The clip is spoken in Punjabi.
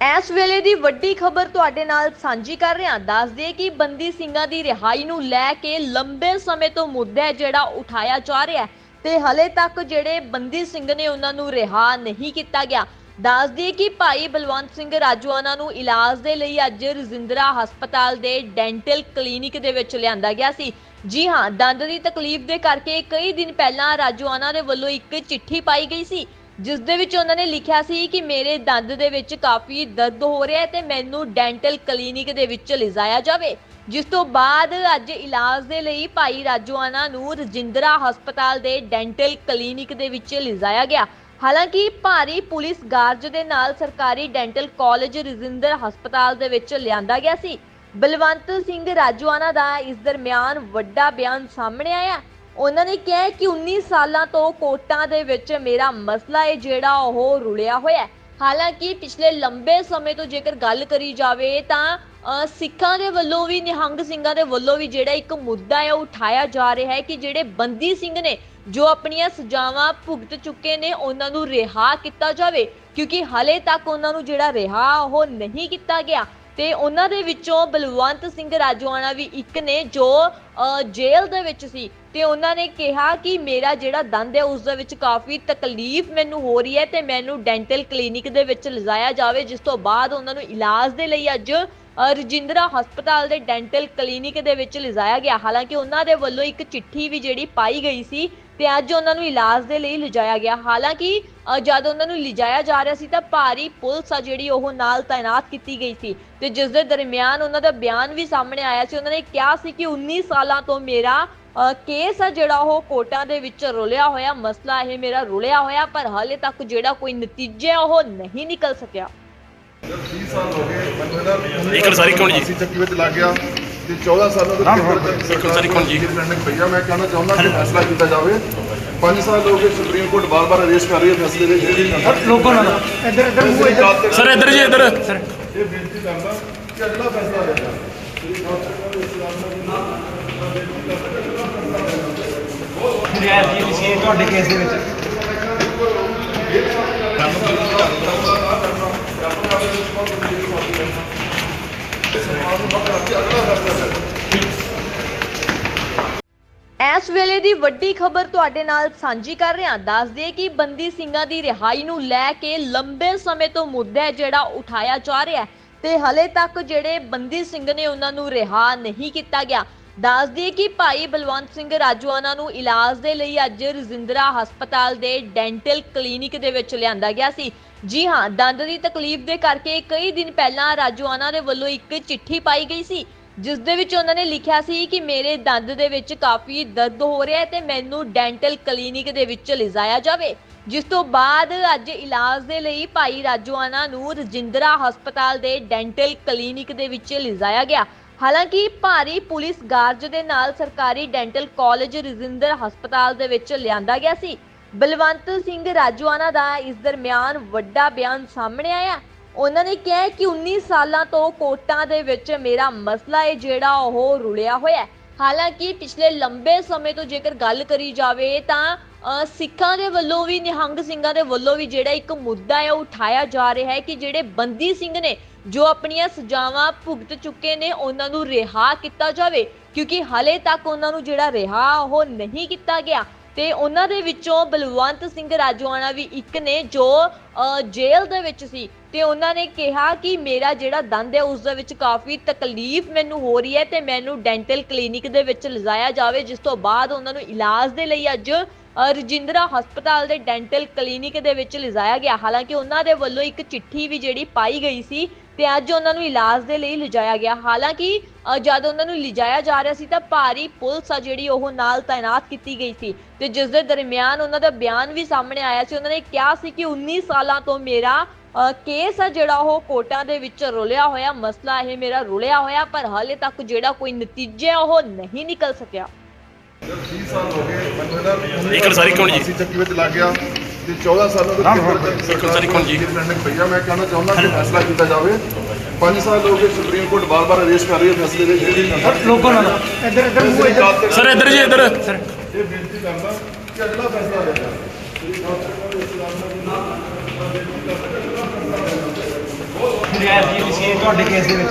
ਇਸ ਵੇਲੇ ਦੀ ਵੱਡੀ ਖਬਰ ਤੁਹਾਡੇ ਨਾਲ ਸਾਂਝੀ ਕਰ ਰਹੇ। ਹਾਂ ਦੱਸ ਦਈਏ ਕਿ ਬੰਦੀ ਸਿੰਘਾਂ ਦੀ ਰਿਹਾਈ ਨੂੰ ਲੈ ਕੇ ਲੰਬੇ ਸਮੇਂ ਤੋਂ ਮੁੱਦਾ ਜਿਹੜਾ ਉਠਾਇਆ ਜਾ ਰਿਹਾ ਹੈ ਤੇ ਹਲੇ ਤੱਕ ਜਿਹੜੇ ਬੰਦੀ ਸਿੰਘ ਨੇ ਉਹਨਾਂ ਨੂੰ ਰਿਹਾ ਨਹੀਂ ਕੀਤਾ ਗਿਆ। ਦੱਸ ਦਈਏ ਕਿ ਭਾਈ ਬਲਵੰਤ ਸਿੰਘ ਰਾਜੂਆਣਾ ਨੂੰ ਇਲਾਜ ਦੇ ਲਈ ਅੱਜ ਰਜਿੰਦਰਾ ਹਸਪਤਾਲ ਦੇ ਡੈਂਟਲ ਕਲੀਨਿਕ ਦੇ ਵਿੱਚ ਲਿਆਂਦਾ ਗਿਆ ਸੀ। ਜੀ ਹਾਂ, ਦੰਦ ਦੀ ਤਕਲੀਫ ਦੇ ਕਰਕੇ ਕਈ ਦਿਨ ਪਹਿਲਾਂ ਰਾਜੂਆਣਾ ਦੇ ਵੱਲੋਂ ਇੱਕ ਚਿੱਠੀ ਪਾਈ ਗਈ ਸੀ। ਜਿਸ ਦੇ ਵਿੱਚ ਉਹਨਾਂ ਨੇ ਲਿਖਿਆ ਸੀ ਕਿ ਮੇਰੇ ਦੰਦ ਦੇ ਵਿੱਚ ਕਾਫੀ ਦਰਦ ਹੋ ਰਿਹਾ ਹੈ ਤੇ ਮੈਨੂੰ ਡੈਂਟਲ ਕਲੀਨਿਕ ਦੇ ਵਿੱਚ ਲਿਜਾਇਆ ਜਾਵੇ, ਜਿਸ ਤੋਂ ਬਾਅਦ ਅੱਜ ਇਲਾਜ ਦੇ ਲਈ ਭਾਈ ਰਾਜੂਆਣਾ ਨੂੰ ਰਜਿੰਦਰਾ ਹਸਪਤਾਲ ਦੇ ਡੈਂਟਲ ਕਲੀਨਿਕ ਦੇ ਵਿੱਚ ਲਿਜਾਇਆ ਗਿਆ। ਹਾਲਾਂਕਿ ਭਾਰੀ ਪੁਲਿਸ ਗਾਰਜ ਦੇ ਨਾਲ ਸਰਕਾਰੀ ਡੈਂਟਲ ਕਾਲਜ ਰਜਿੰਦਰ ਹਸਪਤਾਲ ਦੇ ਵਿੱਚ ਲਿਆਂਦਾ ਗਿਆ ਸੀ। ਬਲਵੰਤ ਸਿੰਘ ਰਾਜੂਆਣਾ ਦਾ ਇਸ ਦਰਮਿਆਨ ਵੱਡਾ ਬਿਆਨ ਸਾਹਮਣੇ ਆਇਆ। ਉਹਨਾਂ ਨੇ ਕਿਹਾ ਕਿ 19 ਸਾਲਾਂ ਤੋਂ ਕੋਟਾਂ ਦੇ ਵਿੱਚ ਮੇਰਾ ਮਸਲਾ ਹੈ, ਜਿਹੜਾ ਉਹ ਰੁਲਿਆ ਹੋਇਆ ਹੈ। ਹਾਲਾਂਕਿ ਪਿਛਲੇ ਲੰਬੇ ਸਮੇਂ ਤੋਂ ਜੇਕਰ ਗੱਲ ਕਰੀ ਜਾਵੇ ਤਾਂ ਸਿੱਖਾਂ ਦੇ ਵੱਲੋਂ ਵੀ, ਨਿਹੰਗ ਸਿੰਘਾਂ ਦੇ ਵੱਲੋਂ ਵੀ ਜਿਹੜਾ ਇੱਕ ਮੁੱਦਾ ਹੈ, ਉਹ ਉਠਾਇਆ ਜਾ ਰਿਹਾ ਹੈ ਕਿ ਜਿਹੜੇ ਬੰਦੀ ਸਿੰਘ ਨੇ, ਜੋ ਆਪਣੀਆਂ ਸਜ਼ਾਵਾਂ ਭੁਗਤ ਚੁੱਕੇ ਨੇ, ਉਹਨਾਂ ਨੂੰ ਰਿਹਾ ਕੀਤਾ ਜਾਵੇ। ਕਿਉਂਕਿ ਹਲੇ ਤੱਕ ਉਹਨਾਂ ਨੂੰ ਜਿਹੜਾ ਰਿਹਾ, ਉਹ ਨਹੀਂ ਕੀਤਾ ਗਿਆ। ਤੇ ਉਹਨਾਂ ਦੇ ਵਿੱਚੋਂ ਬਲਵੰਤ ਸਿੰਘ ਰਾਜਵਾਨਾ ਵੀ ਇੱਕ ਨੇ ਜੋ ਜੇਲ੍ਹ ਦੇ ਵਿੱਚ ਸੀ ਤੇ ਉਹਨਾਂ ਨੇ ਕਿਹਾ ਕਿ ਮੇਰਾ ਜਿਹੜਾ ਦੰਦ ਹੈ ਉਸ ਦੇ ਵਿੱਚ ਕਾਫੀ ਤਕਲੀਫ ਮੈਨੂੰ ਹੋ ਰਹੀ ਹੈ ਤੇ ਮੈਨੂੰ ਡੈਂਟਲ ਕਲੀਨਿਕ ਦੇ ਵਿੱਚ ਲਿਜਾਇਆ ਜਾਵੇ, ਜਿਸ ਤੋਂ ਬਾਅਦ ਉਹਨਾਂ ਨੂੰ ਇਲਾਜ ਦੇ ਲਈ ਅੱਜ ਰਜਿੰਦਰਾ ਹਸਪਤਾਲ ਦੇ ਡੈਂਟਲ ਕਲੀਨਿਕ ਦੇ ਵਿੱਚ ਲਿਜਾਇਆ ਗਿਆ। ਹਾਲਾਂਕਿ ਉਹਨਾਂ ਦੇ ਵੱਲੋਂ ਇੱਕ ਚਿੱਠੀ ਵੀ ਜਿਹੜੀ ਪਾਈ ਗਈ ਸੀ ਤੇ ਅੱਜ ਉਹਨਾਂ ਨੂੰ ਇਲਾਜ ਦੇ ਲਈ ਲਿਜਾਇਆ ਗਿਆ। ਹਾਲਾਂਕਿ ਜਦ ਉਹਨਾਂ ਨੂੰ ਲਿਜਾਇਆ ਜਾ ਰਿਹਾ ਸੀ ਤਾਂ ਭਾਰੀ ਪੁਲਿਸ ਆ ਜਿਹੜੀ ਉਹ ਨਾਲ ਤਾਇਨਾਤ ਕੀਤੀ ਗਈ ਸੀ ਤੇ ਜਿਸ ਦੇ ਦਰਮਿਆਨ ਉਹਨਾਂ ਦਾ ਬਿਆਨ ਵੀ ਸਾਹਮਣੇ ਆਇਆ ਸੀ। ਉਹਨਾਂ ਨੇ ਕਿਹਾ ਸੀ ਕਿ 19 ਸਾਲਾਂ ਤੋਂ ਮੇਰਾ ਕੇਸ ਆ ਜਿਹੜਾ ਉਹ ਕੋਰਟਾਂ ਦੇ ਵਿੱਚ ਰੁਲਿਆ ਹੋਇਆ। ਮਸਲਾ ਇਹ ਮੇਰਾ ਰੁਲਿਆ ਹੋਇਆ, ਪਰ ਹਾਲੇ ਤੱਕ ਜਿਹੜਾ ਕੋਈ ਨਤੀਜਾ ਉਹ ਨਹੀਂ ਨਿਕਲ ਸਕਿਆ। ਇੱਕ ਸਾਰੀ ਕੌਣ ਜੀ? ਚੱਕੀ ਵਿੱਚ ਲੱਗ ਗਿਆ ਤੇ 14 ਸਾਲਾਂ ਤੋਂ ਇੱਕ ਸਾਰੀ ਕੌਣ ਜੀ? ਪੈਂਡਿੰਗ ਪਈਆ ਮੈਂ ਕਹਿਣਾ ਚਾਹੁੰਦਾ ਕਿ ਫੈਸਲਾ ਕੀਤਾ ਜਾਵੇ। 5 ਸਾਲ ਹੋ ਗਏ ਸੁਪਰੀਮ ਕੋਰਟ ਬਾਰ-ਬਾਰ ਅਰੇਸ ਕਰ ਰਹੀ ਹੈ ਫੈਸਲੇ ਦੇ ਜਿਹੜੀ ਲੋਕਾਂ ਨਾਲ। ਇੱਧਰ ਇੱਧਰ ਮੂੰਹ ਇੱਧਰ। ਸਰ ਇੱਧਰ ਜੀ ਇੱਧਰ। ਇਹ ਬੇਨਤੀ ਕਰਦਾ ਕਿ ਅਗਲਾ ਫੈਸਲਾ ਲੈਣਾ ਰਿਆਇਤ ਜੀ ਸੀ ਤੁਹਾਡੇ ਕੇਸ ਦੇ ਵਿੱਚ। ਇਸ ਵੇਲੇ ਦੀ ਵੱਡੀ ਖਬਰ ਤੁਹਾਡੇ ਨਾਲ ਸਾਂਝੀ ਕਰ ਰਹੇ। ਹਾਂ ਦੱਸ ਦਈਏ ਕਿ ਬੰਦੀ ਸਿੰਘਾਂ ਦੀ ਰਿਹਾਈ ਨੂੰ ਲੈ ਕੇ ਲੰਬੇ ਸਮੇਂ ਤੋਂ ਮੁੱਦਾ ਹੈ ਜਿਹੜਾ ਉਠਾਇਆ ਜਾ ਰਿਹਾ ਹੈ ਤੇ ਹਲੇ ਤੱਕ ਜਿਹੜੇ ਬੰਦੀ ਸਿੰਘ ਨੇ ਉਹਨਾਂ ਨੂੰ ਰਿਹਾ ਨਹੀਂ ਕੀਤਾ ਗਿਆ। ਦੱਸ ਦਈਏ ਕਿ ਭਾਈ ਬਲਵੰਤ ਸਿੰਘ ਰਾਜੂਆਣਾ ਨੂੰ ਇਲਾਜ ਦੇ ਲਈ ਅੱਜ ਰਜਿੰਦਰਾ ਹਸਪਤਾਲ ਦੇ ਡੈਂਟਲ ਕਲੀਨਿਕ ਦੇ ਵਿੱਚ ਲਿਆਂਦਾ ਗਿਆ ਸੀ। ਜੀ ਹਾਂ, ਦੰਦ ਦੀ ਤਕਲੀਫ ਦੇ ਕਰਕੇ ਕਈ ਦਿਨ ਪਹਿਲਾਂ ਰਾਜੂਆਣਾ ਦੇ ਵੱਲੋਂ ਇੱਕ ਚਿੱਠੀ ਪਾਈ ਗਈ ਸੀ, ਜਿਸ ਦੇ ਵਿੱਚ ਉਹਨਾਂ ਨੇ ਲਿਖਿਆ ਸੀ ਕਿ ਮੇਰੇ ਦੰਦ ਦੇ ਵਿੱਚ ਕਾਫੀ ਦਰਦ ਹੋ ਰਿਹਾ ਹੈ ਤੇ ਮੈਨੂੰ ਡੈਂਟਲ ਕਲੀਨਿਕ ਦੇ ਵਿੱਚ ਲਿਜਾਇਆ ਜਾਵੇ। ਜਿਸ ਤੋਂ ਬਾਅਦ ਅੱਜ ਇਲਾਜ ਦੇ ਲਈ ਭਾਈ ਰਾਜੂਆਣਾ ਨੂੰ ਰਜਿੰਦਰਾ ਹਸਪਤਾਲ ਦੇ ਡੈਂਟਲ ਕਲੀਨਿਕ ਦੇ ਵਿੱਚ ਲਿਜਾਇਆ ਗਿਆ। ਹਾਲਾਂਕਿ ਭਾਰੀ ਪੁਲਿਸ ਗਾਰਜ ਦੇ ਨਾਲ ਸਰਕਾਰੀ ਡੈਂਟਲ ਕਾਲਜ ਰਜਿੰਦਰ ਹਸਪਤਾਲ ਦੇ ਵਿੱਚ ਲਿਆਂਦਾ ਗਿਆ ਸੀ। ਬਲਵੰਤ ਸਿੰਘ ਰਾਜੂਆਣਾ ਦਾ ਇਸ ਦਰਮਿਆਨ ਵੱਡਾ ਬਿਆਨ ਸਾਹਮਣੇ ਆਇਆ। ਉਹਨਾਂ ਨੇ ਕਿਹਾ ਕਿ 19 ਸਾਲਾਂ ਤੋਂ ਕੋਟਾਂ ਦੇ ਵਿੱਚ ਮੇਰਾ ਮਸਲਾ ਹੈ, ਜਿਹੜਾ ਉਹ ਰੁਲਿਆ ਹੋਇਆ ਹੈ। ਹਾਲਾਂਕਿ ਪਿਛਲੇ ਲੰਬੇ ਸਮੇਂ ਤੋਂ ਜੇਕਰ ਗੱਲ ਕਰੀ ਜਾਵੇ ਤਾਂ ਸਿੱਖਾਂ ਦੇ ਵੱਲੋਂ ਵੀ, ਨਿਹੰਗ ਸਿੰਘਾਂ ਦੇ ਵੱਲੋਂ ਵੀ ਜਿਹੜਾ ਇੱਕ ਮੁੱਦਾ ਹੈ, ਉਹ ਉਠਾਇਆ ਜਾ ਰਿਹਾ ਹੈ ਕਿ ਜਿਹੜੇ ਬੰਦੀ ਸਿੰਘ ਨੇ ਜੋ ਆਪਣੀਆਂ ਸਜ਼ਾਵਾਂ ਭੁਗਤ ਚੁੱਕੇ ਨੇ ਉਹਨਾਂ ਨੂੰ ਰਿਹਾ ਕੀਤਾ ਜਾਵੇ। ਕਿਉਂਕਿ ਹਾਲੇ ਤੱਕ ਉਹਨਾਂ ਨੂੰ ਜਿਹੜਾ ਰਿਹਾ ਉਹ ਨਹੀਂ ਕੀਤਾ ਗਿਆ। ਤੇ ਉਹਨਾਂ ਦੇ ਵਿੱਚੋਂ ਬਲਵੰਤ ਸਿੰਘ ਰਾਜਵਾਨਾ ਵੀ ਇੱਕ ਨੇ ਜੋ ਅ, ਜੇਲ੍ਹ ਦੇ ਵਿੱਚ ਸੀ। ਤੇ ਉਹਨਾਂ ਨੇ ਕਿਹਾ ਕਿ ਮੇਰਾ ਜਿਹੜਾ ਦੰਦ ਹੈ ਉਸ ਦੇ ਵਿੱਚ ਕਾਫੀ ਤਕਲੀਫ ਮੈਨੂੰ ਹੋ ਰਹੀ ਹੈ ਤੇ ਮੈਨੂੰ ਡੈਂਟਲ ਕਲੀਨਿਕ ਦੇ ਵਿੱਚ ਲਿਜਾਇਆ ਜਾਵੇ ਜਿਸ ਤੋਂ ਬਾਅਦ ਉਹਨਾਂ ਨੂੰ ਇਲਾਜ ਦੇ ਲਈ ਅੱਜ ਰਜਿੰਦਰਾ ਹਸਪਤਾਲ ਦੇ ਡੈਂਟਲ ਕਲੀਨਿਕ ਦੇ ਵਿੱਚ ਲਿਜਾਇਆ ਗਿਆ। ਹਾਲਾਂਕਿ ਉਹਨਾਂ ਦੇ ਵੱਲੋਂ ਇੱਕ ਚਿੱਠੀ ਵੀ ਜਿਹੜੀ ਪਾਈ ਗਈ ਸੀ ਤੇ ਅੱਜ ਉਹਨਾਂ ਨੂੰ ਇਲਾਜ ਦੇ ਲਈ ਲਿਜਾਇਆ ਗਿਆ। ਹਾਲਾਂਕਿ ਜਦ ਉਹਨਾਂ ਨੂੰ ਲਿਜਾਇਆ ਜਾ ਰਿਹਾ ਸੀ ਤਾਂ ਭਾਰੀ ਪੁਲਿਸ ਆ ਜਿਹੜੀ ਉਹ ਨਾਲ ਤਾਇਨਾਤ ਕੀਤੀ ਗਈ ਸੀ ਤੇ ਜਿਸ ਦੇ ਦਰਮਿਆਨ ਉਹਨਾਂ ਦਾ ਬਿਆਨ ਵੀ ਸਾਹਮਣੇ ਆਇਆ ਸੀ। ਉਹਨਾਂ ਨੇ ਕਿਹਾ ਸੀ ਕਿ 19 ਸਾਲਾਂ ਤੋਂ ਮੇਰਾ ਕੇਸ ਆ ਜਿਹੜਾ ਉਹ ਕੋਟਾਂ ਦੇ ਵਿੱਚ ਰੁਲਿਆ ਹੋਇਆ। ਮਸਲਾ ਇਹ ਮੇਰਾ ਰੁਲਿਆ ਹੋਇਆ, ਪਰ ਹਾਲੇ ਤੱਕ ਜਿਹੜਾ ਕੋਈ ਨਤੀਜੇ ਉਹ ਨਹੀਂ ਨਿਕਲ ਸਕਿਆ। 30 ਸਾਲ ਹੋ ਗਏ ਮੈਨੂੰ ਇਹਦਾ ਇੱਕ ਸਾਰੀ ਕੌਣ ਜੀ? ਅਸੀਂ ਚੱਕੀ ਵਿੱਚ ਲੱਗ ਗਿਆ ਤੇ 14 ਸਾਲਾਂ ਤੋਂ ਇੱਕ ਸਾਰੀ ਕੌਣ ਜੀ? ਪਈਆ ਮੈਂ ਕਹਿਣਾ ਚਾਹੁੰਦਾ ਕਿ ਫੈਸਲਾ ਕੀਤਾ ਜਾਵੇ। 5 ਸਾਲ ਹੋ ਗਏ ਸੁਪਰੀਮ ਕੋਰਟ ਬਾਰ-ਬਾਰ ਅਰੇਸ ਕਰ ਰਹੀ ਹੈ। ਫੈਸਲੇ ਦੇ ਜਿਹੜੀ ਲੋਕਾਂ ਨਾਲ। ਇੱਧਰ ਇੱਧਰ ਮੂੰਹ ਇੱਧਰ। ਸਰ ਇੱਧਰ ਜੀ ਇੱਧਰ। ਇਹ ਬੇਨਤੀ ਕਰਦਾ ਕਿ ਅਗਲਾ ਫੈਸਲਾ ਨਜਾਇਜ਼ ਜੀ ਸੀ ਤੁਹਾਡੇ ਕੇਸ ਦੇ ਵਿੱਚ।